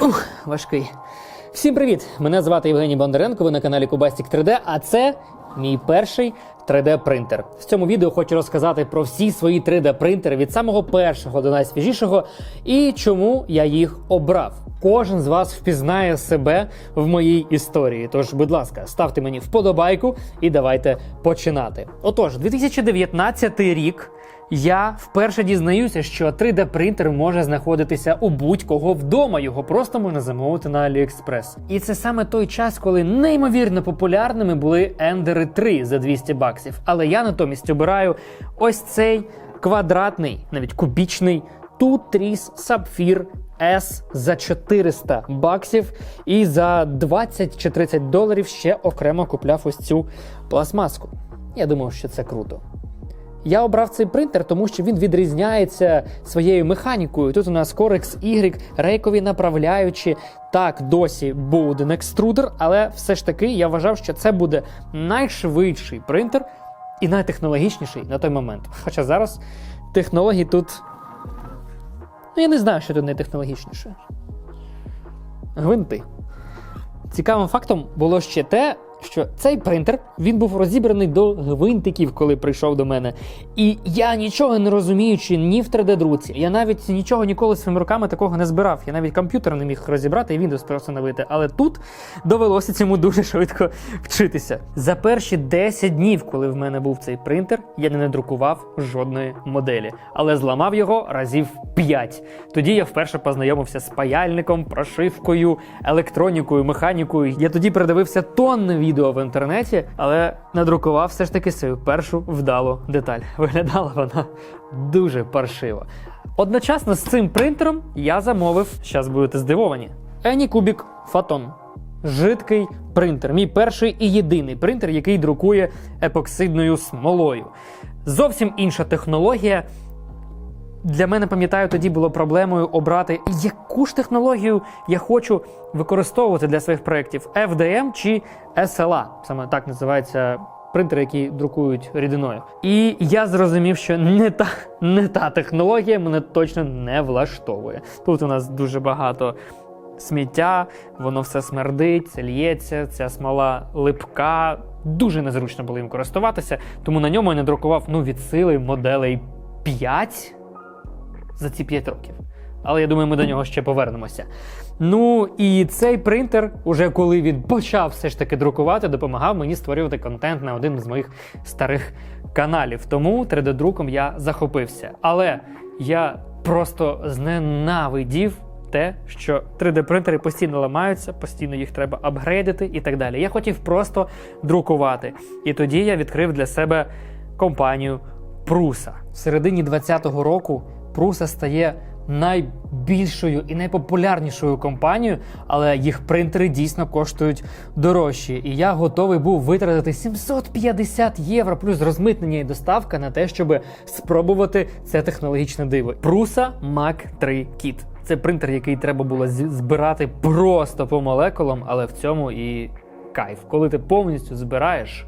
Ух, важкий. Всім привіт! Мене звати Євгеній Бондаренко. Ви на каналі Кубастік 3D, а це мій перший 3D-принтер. В цьому відео хочу розказати про всі свої 3D-принтери від самого першого до найсвіжішого і чому я їх обрав. Кожен з вас впізнає себе в моїй історії. Тож, будь ласка, ставте мені вподобайку і давайте починати. Отож, 2019 рік. Я вперше дізнаюся, що 3D-принтер може знаходитися у будь-кого вдома. Його просто можна замовити на AliExpress. І це саме той час, коли неймовірно популярними були Ендери 3 за 200 баксів. Але я натомість обираю ось цей квадратний, навіть кубічний Tutris Sapphire S за 400 баксів, і за 20 чи 30 доларів ще окремо купляв ось цю пластмаску. Я думав, що це круто. Я обрав цей принтер, тому що він відрізняється своєю механікою. Тут у нас Corex Y, рейкові направляючі. Так, досі був один екструдер, але все ж таки я вважав, що це буде найшвидший принтер і найтехнологічніший на той момент. Хоча зараз технології тут. Ну, я не знаю, що тут найтехнологічніше. Гвинти. Цікавим фактом було ще те, що цей принтер він був розібраний до гвинтиків, коли прийшов до мене. І я нічого не розуміючи ні в 3D-друці. Я навіть нічого ніколи своїми руками такого не збирав. Я навіть комп'ютер не міг розібрати і Windows перестановити. Але тут довелося цьому дуже швидко вчитися. За перші 10 днів, коли в мене був цей принтер, я не надрукував жодної моделі, але зламав його разів 5. Тоді я вперше познайомився з паяльником, прошивкою, електронікою, механікою. Я тоді передивився відео в інтернеті, але надрукував все ж таки свою першу вдалу деталь. Виглядала вона дуже паршиво. Одночасно з цим принтером я замовив, зараз будете здивовані, Anycubic Photon. Жидкий принтер. Мій перший і єдиний принтер, який друкує епоксидною смолою. Зовсім інша технологія. Для мене, пам'ятаю, тоді було проблемою обрати, яку ж технологію я хочу використовувати для своїх проєктів: FDM чи SLA. Саме так називається принтери, які друкують рідиною. І я зрозумів, що не та, не та технологія мене точно не влаштовує. Тут у нас дуже багато сміття, воно все смердить, це лється, ця смола липка. Дуже незручно було їм користуватися, тому на ньому я не друкував ну, від сили моделей 5 за ці 5 років. Але я думаю, ми до нього ще повернемося. Ну і цей принтер, уже коли він почав все ж таки друкувати, допомагав мені створювати контент на один з моїх старих каналів. Тому 3D-друком я захопився. Але я просто зненавидів те, що 3D-принтери постійно ламаються, постійно їх треба апгрейдити і так далі. Я хотів просто друкувати. І тоді я відкрив для себе компанію Пруса. В середині 2020 року Пруса стає найбільшою і найпопулярнішою компанією, але їх принтери дійсно коштують дорожчі. І я готовий був витратити 750 євро плюс розмитнення і доставка на те, щоб спробувати це технологічне диво. Пруса Mac 3 Kit. Це принтер, який треба було збирати просто по молекулам, але в цьому і кайф. Коли ти повністю збираєш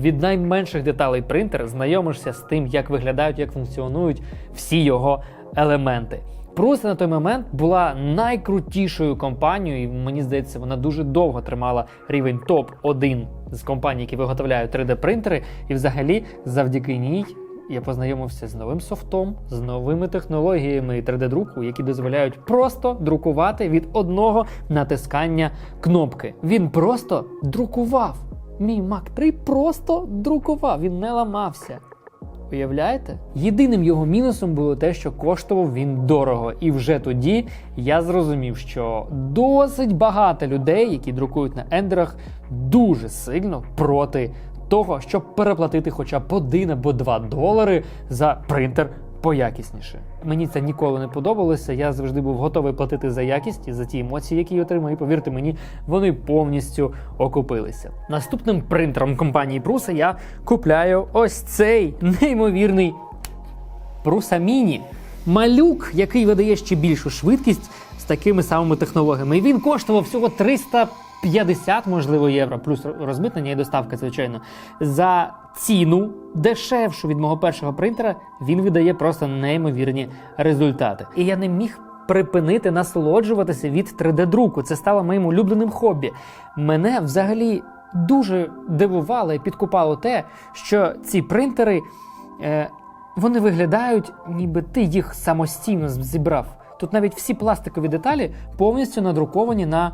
від найменших деталей принтера, знайомишся з тим, як виглядають, як функціонують всі його елементи. Пруса на той момент була найкрутішою компанією, і мені здається, вона дуже довго тримала рівень топ-1 з компаній, які виготовляють 3D-принтери. І взагалі, завдяки ній я познайомився з новим софтом, з новими технологіями 3D-друку, які дозволяють просто друкувати від одного натискання кнопки. Він просто друкував. Мій Mac 3 просто друкував, він не ламався. Уявляєте? Єдиним його мінусом було те, що коштував він дорого. І вже тоді я зрозумів, що досить багато людей, які друкують на ендерах, дуже сильно проти того, щоб переплатити хоча б один або два долари за принтер поякісніше. Мені це ніколи не подобалося. Я завжди був готовий платити за якість і за ті емоції, які я отримав. І повірте мені, вони повністю окупилися. Наступним принтером компанії Пруса я купляю ось цей неймовірний Пруса Міні. Малюк, який видає ще більшу швидкість з такими самими технологіями. І він коштував всього 350, можливо, євро, плюс розмитнення і доставка, звичайно. За ціну дешевшу від мого першого принтера, він видає просто неймовірні результати. І я не міг припинити насолоджуватися від 3D-друку. Це стало моїм улюбленим хобі. Мене взагалі дуже дивувало і підкупало те, що ці принтери е, вони виглядають, ніби ти їх самостійно зібрав. Тут навіть всі пластикові деталі повністю надруковані на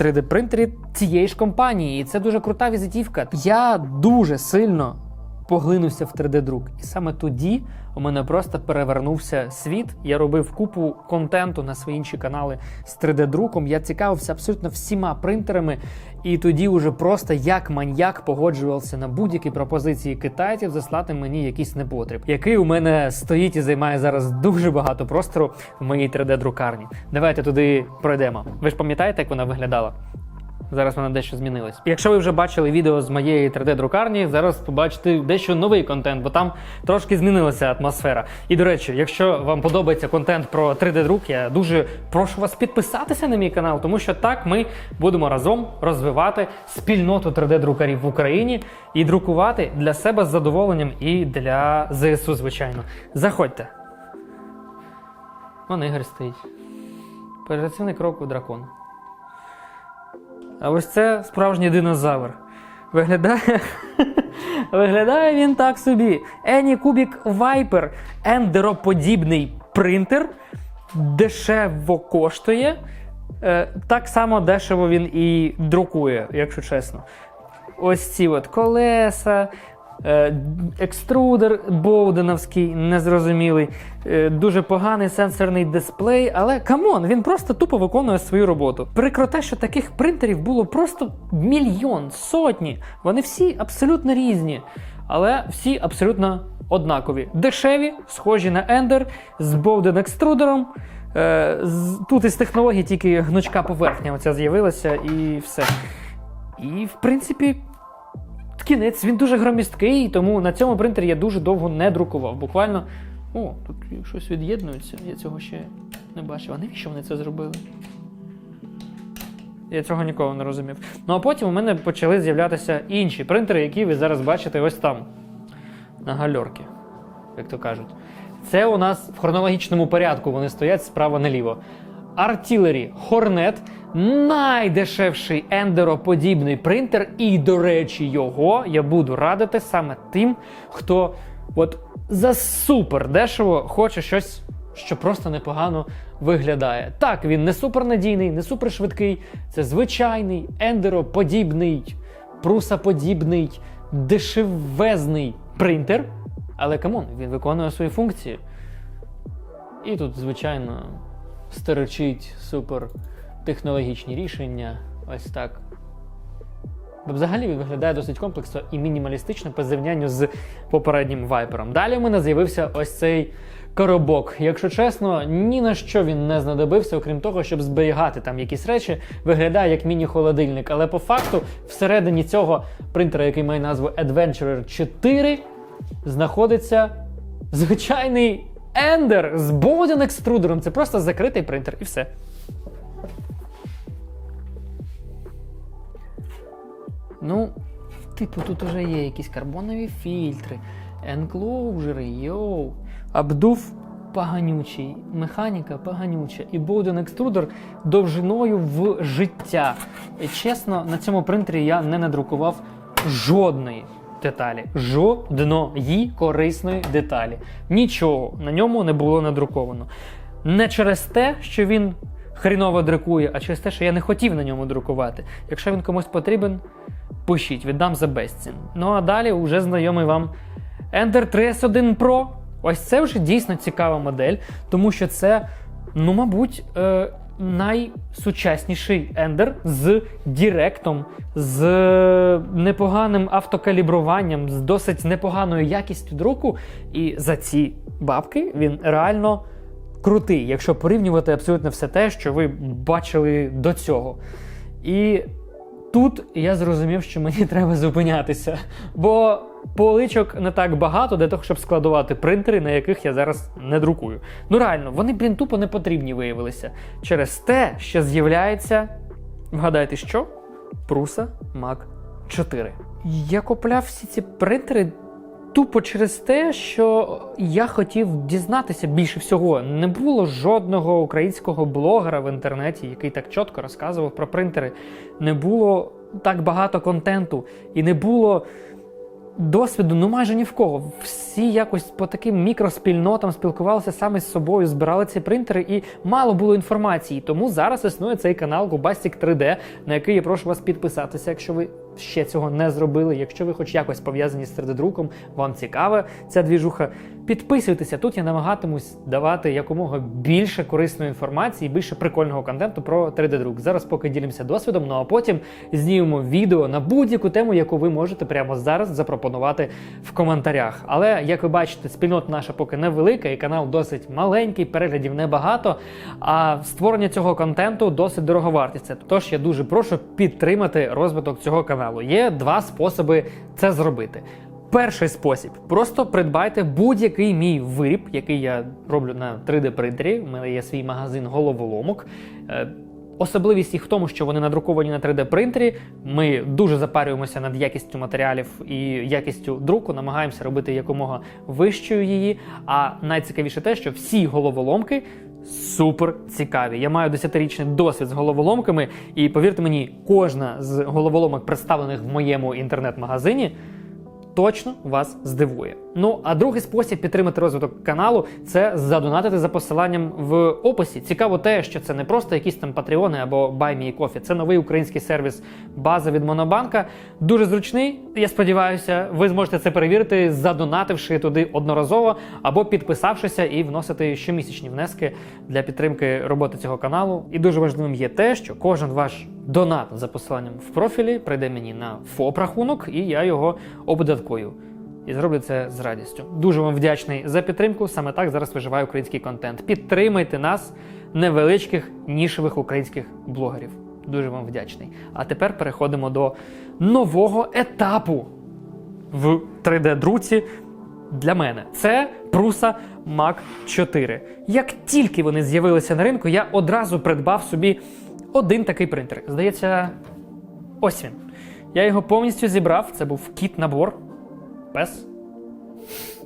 3D-принтері цієї ж компанії. І це дуже крута візитівка. Я дуже сильно поглинувся в 3D-друк. І саме тоді у мене просто перевернувся світ. Я робив купу контенту на свої інші канали з 3D-друком. Я цікавився абсолютно всіма принтерами. І тоді уже просто як маньяк погоджувався на будь-які пропозиції китайців заслати мені якийсь непотріб, який у мене стоїть і займає зараз дуже багато простору в моїй 3D-друкарні. Давайте туди пройдемо. Ви ж пам'ятаєте, як вона виглядала? Зараз вона дещо змінилась. Якщо ви вже бачили відео з моєї 3D-друкарні, зараз побачите дещо новий контент, бо там трошки змінилася атмосфера. І до речі, якщо вам подобається контент про 3D-друк, я дуже прошу вас підписатися на мій канал, тому що так ми будемо разом розвивати спільноту 3D-друкарів в Україні і друкувати для себе з задоволенням і для ЗСУ, звичайно. Заходьте. Вон Ігор стоїть. Крок у дракон. А ось це справжній динозавр. Виглядає. Виглядає він так собі. Anycubic Viper ендероподібний принтер. Дешево коштує. Е, так само дешево він і друкує, якщо чесно. Ось ці от колеса, екструдер боуденовський, незрозумілий, е, дуже поганий сенсорний дисплей, але камон, він просто тупо виконує свою роботу. Прикро те, що таких принтерів було просто мільйон, сотні. Вони всі абсолютно різні, але всі абсолютно однакові. Дешеві, схожі на Ender, з боуден екструдером. Е, Тут із технологій тільки гнучка поверхня оця з'явилася і все. І, в принципі, кінець він дуже громісткий, тому на цьому принтері я дуже довго не друкував. Буквально. О, тут щось від'єднується, я цього ще не бачив. А навіщо вони це зробили? Я цього ніколи не розумів. Ну а потім у мене почали з'являтися інші принтери, які ви зараз бачите ось там, на гальорки, як то кажуть. Це у нас в хронологічному порядку вони стоять справа наліво. Artillery Hornet найдешевший ендероподібний принтер, і, до речі, його я буду радити саме тим, хто от за супер дешево хоче щось, що просто непогано виглядає. Так, він не супернадійний, не супершвидкий. Це звичайний ендероподібний, прусаподібний, дешевезний принтер. Але камон, він виконує свої функції. І тут, звичайно, стеречить супер технологічні рішення. Ось так. Взагалі він виглядає досить комплексно і мінімалістично по зрівнянню з попереднім вайпером. Далі в мене з'явився ось цей коробок. Якщо чесно, ні на що він не знадобився, окрім того, щоб зберігати там якісь речі, виглядає як міні-холодильник. Але по факту, всередині цього принтера, який має назву Adventurer 4, знаходиться звичайний ендер з Bowden екструдером. Це просто закритий принтер і все. Ну, типу, тут уже є якісь карбонові фільтри, енклоужери, йоу. Обдув поганючий, механіка поганюча, і Bowden екструдер довжиною в життя. І чесно, на цьому принтері я не надрукував жодної деталі. Жодної корисної деталі. Нічого на ньому не було надруковано. Не через те, що він хріново друкує, а через те, що я не хотів на ньому друкувати. Якщо він комусь потрібен, пишіть, віддам за безцін. Ну а далі вже знайомий вам Ender 3S1 Pro. Ось це вже дійсно цікава модель, тому що це, ну, мабуть, е, найсучасніший Ender з Діректом, з непоганим автокалібруванням, з досить непоганою якістю друку. І за ці бабки він реально крутий, якщо порівнювати абсолютно все те, що ви бачили до цього. І тут я зрозумів, що мені треба зупинятися, бо поличок не так багато для того, щоб складувати принтери, на яких я зараз не друкую. Ну реально, вони, блін, тупо не потрібні виявилися через те, що з'являється. Вгадайте, що? Пруса Mac 4. Я купляв всі ці принтери тупо через те, що я хотів дізнатися більше всього. Не було жодного українського блогера в інтернеті, який так чітко розказував про принтери. Не було так багато контенту і не було досвіду ну майже ні в кого. Всі якось по таким мікроспільнотам спілкувалися саме з собою, збирали ці принтери, і мало було інформації. Тому зараз існує цей канал Gubastic 3D, на який я прошу вас підписатися, якщо ви ще цього не зробили. Якщо ви хоч якось пов'язані з 3D-друком, вам цікава ця двіжуха. Підписуйтеся, тут я намагатимусь давати якомога більше корисної інформації, більше прикольного контенту про 3D-друк. Зараз поки ділимося досвідом, ну а потім знімемо відео на будь-яку тему, яку ви можете прямо зараз запропонувати в коментарях. Але як ви бачите, спільнота наша поки невелика, і канал досить маленький, переглядів небагато. А створення цього контенту досить дороговартісне. Тож я дуже прошу підтримати розвиток цього каналу. Є два способи це зробити. Перший спосіб просто придбайте будь-який мій виріб, який я роблю на 3D принтері. У мене є свій магазин головоломок. Е, Особливість їх в тому, що вони надруковані на 3D принтері. Ми дуже запарюємося над якістю матеріалів і якістю друку, намагаємося робити якомога вищою її. А найцікавіше те, що всі головоломки супер цікаві. Я маю 10-річний досвід з головоломками, і повірте мені, кожна з головоломок, представлених в моєму інтернет-магазині, точно вас здивує. Ну а другий спосіб підтримати розвиток каналу це задонатити за посиланням в описі. Цікаво те, що це не просто якісь там патреони або BuyMeCoffee. Це новий український сервіс база від Монобанка. Дуже зручний. Я сподіваюся, ви зможете це перевірити, задонативши туди одноразово або підписавшися і вносити щомісячні внески для підтримки роботи цього каналу. І дуже важливим є те, що кожен ваш донат за посиланням в профілі прийде мені на ФОП рахунок, і я його оподаткую. І зроблю це з радістю. Дуже вам вдячний за підтримку. Саме так зараз виживає український контент. Підтримайте нас, невеличких нішевих українських блогерів. Дуже вам вдячний. А тепер переходимо до нового етапу в 3D-друці для мене. Це Prusa Mac 4. Як тільки вони з'явилися на ринку, я одразу придбав собі один такий принтер. Здається, ось він. Я його повністю зібрав. Це був кіт-набор. Пес.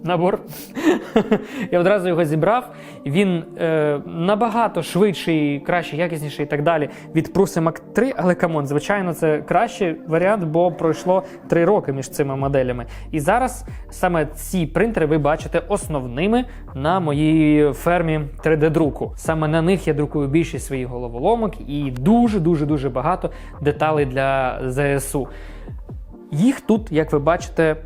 Набор. Я одразу його зібрав. Він е, набагато швидший, кращий, якісніший і так далі від Prusa Mac 3, але камон, звичайно, це кращий варіант, бо пройшло 3 роки між цими моделями. І зараз саме ці принтери ви бачите основними на моїй фермі 3D-друку. Саме на них я друкую більшість своїх головоломок і дуже-дуже дуже багато деталей для ЗСУ. Їх тут, як ви бачите,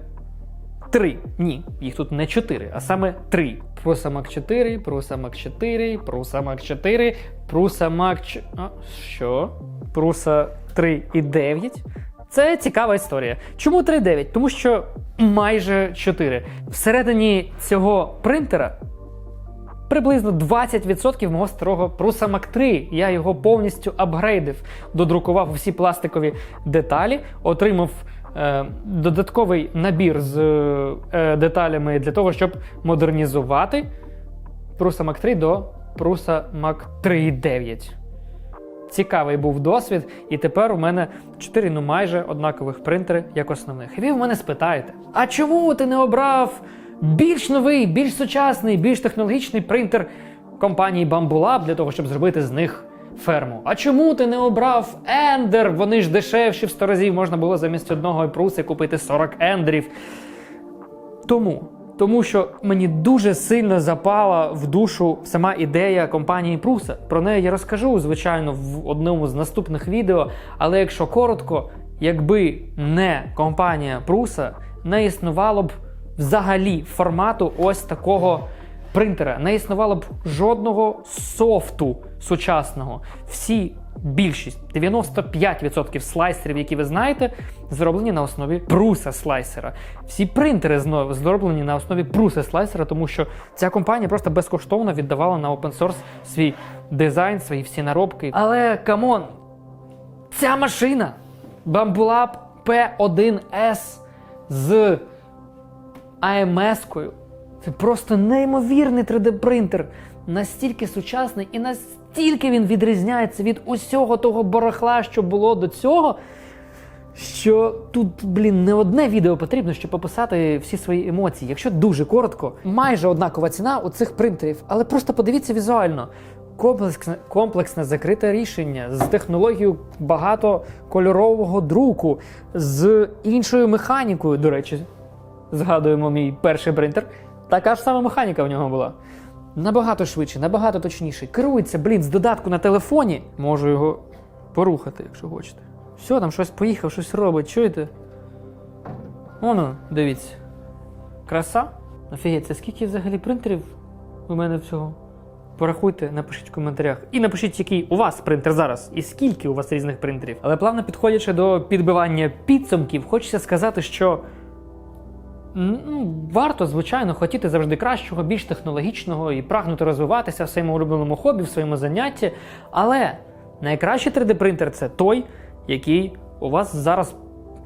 Три. Ні, їх тут не чотири, а саме три. Mac 4, Prusa Mac 4, Prusa Mac 4, Prusa Mac... ч- А, що? Prusa 3 і 9. Це цікава історія. Чому 3.9? Тому що майже 4. Всередині цього принтера приблизно 20% мого старого Prusa Mac 3. Я його повністю апгрейдив, додрукував всі пластикові деталі, отримав додатковий набір з е, деталями для того, щоб модернізувати Prusa Mac 3 до Prusa Mac 3.9. Цікавий був досвід, і тепер у мене 4 ну майже однакових принтери як основних. І ви в мене спитаєте: а чому ти не обрав більш новий, більш сучасний, більш технологічний принтер компанії Bamboo для того, щоб зробити з них ферму? А чому ти не обрав Ender? Вони ж дешевші в 100 разів можна було замість одного пруси купити 40 ендерів. Тому. Тому що мені дуже сильно запала в душу сама ідея компанії Пруса. Про неї я розкажу, звичайно, в одному з наступних відео. Але якщо коротко, якби не компанія Пруса, не існувало б взагалі формату ось такого принтера. Не існувало б жодного софту сучасного. Всі більшість 95% слайсерів, які ви знаєте, зроблені на основі пруса слайсера. Всі принтери зроблені на основі пруса слайсера, тому що ця компанія просто безкоштовно віддавала на open source свій дизайн, свої всі наробки. Але камон, ця машина Bambulab P1S з AMS-кою. Це просто неймовірний 3D-принтер. Настільки сучасний і настільки він відрізняється від усього того барахла, що було до цього, що тут, блін, не одне відео потрібно, щоб описати всі свої емоції. Якщо дуже коротко, майже однакова ціна у цих принтерів, але просто подивіться візуально. Комплексне, комплексне закрите рішення з технологією багатокольорового друку, з іншою механікою, до речі, згадуємо мій перший принтер. Така ж сама механіка в нього була. Набагато швидше, набагато точніше. Керується, блін, з додатку на телефоні. Можу його порухати, якщо хочете. Все, там щось поїхав, щось робить, чуєте? Воно, дивіться. Краса? Офігеть, це скільки взагалі принтерів у мене всього? Порахуйте, напишіть в коментарях. І напишіть, який у вас принтер зараз, і скільки у вас різних принтерів. Але плавно підходячи до підбивання підсумків, хочеться сказати, що Ну, варто, звичайно, хотіти завжди кращого, більш технологічного і прагнути розвиватися в своєму улюбленому хобі, в своєму занятті. Але найкращий 3D-принтер це той, який у вас зараз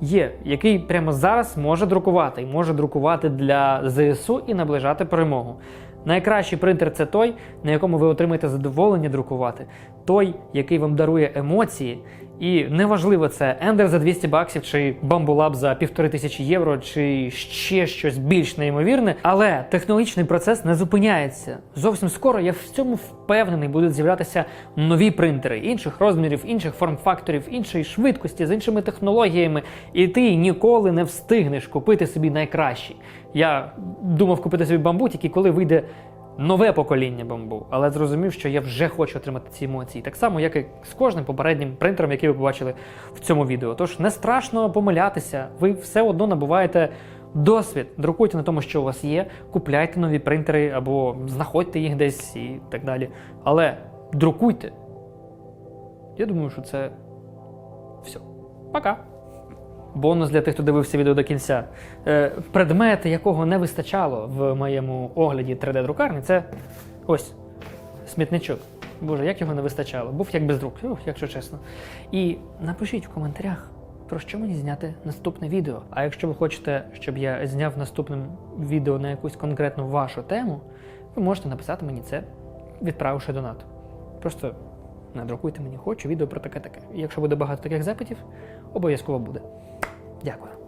є, який прямо зараз може друкувати і може друкувати для ЗСУ і наближати перемогу. Найкращий принтер це той, на якому ви отримаєте задоволення друкувати, той, який вам дарує емоції. І неважливо, це Ender за 200 баксів, чи Bambulab за півтори тисячі євро, чи ще щось більш неймовірне. Але технологічний процес не зупиняється. Зовсім скоро я в цьому впевнений, будуть з'являтися нові принтери інших розмірів, інших форм-факторів, іншої швидкості, з іншими технологіями. І ти ніколи не встигнеш купити собі найкращий. Я думав купити собі бамбу, тільки коли вийде нове покоління бамбу, але зрозумів, що я вже хочу отримати ці емоції. Так само, як і з кожним попереднім принтером, який ви побачили в цьому відео. Тож не страшно помилятися, ви все одно набуваєте. Досвід, друкуйте на тому, що у вас є, купляйте нові принтери або знаходьте їх десь і так далі. Але друкуйте. Я думаю, що це все. Пока. Бонус для тих, хто дивився відео до кінця. Е, предмет, якого не вистачало в моєму огляді 3D-друкарні, це ось смітничок. Боже, як його не вистачало? Був як без друк, якщо чесно. І напишіть в коментарях, про що мені зняти наступне відео. А якщо ви хочете, щоб я зняв наступне відео на якусь конкретну вашу тему, ви можете написати мені це, відправивши донат. Просто надрукуйте мені, хочу відео про таке таке. Якщо буде багато таких запитів, обов'язково буде. De acuerdo.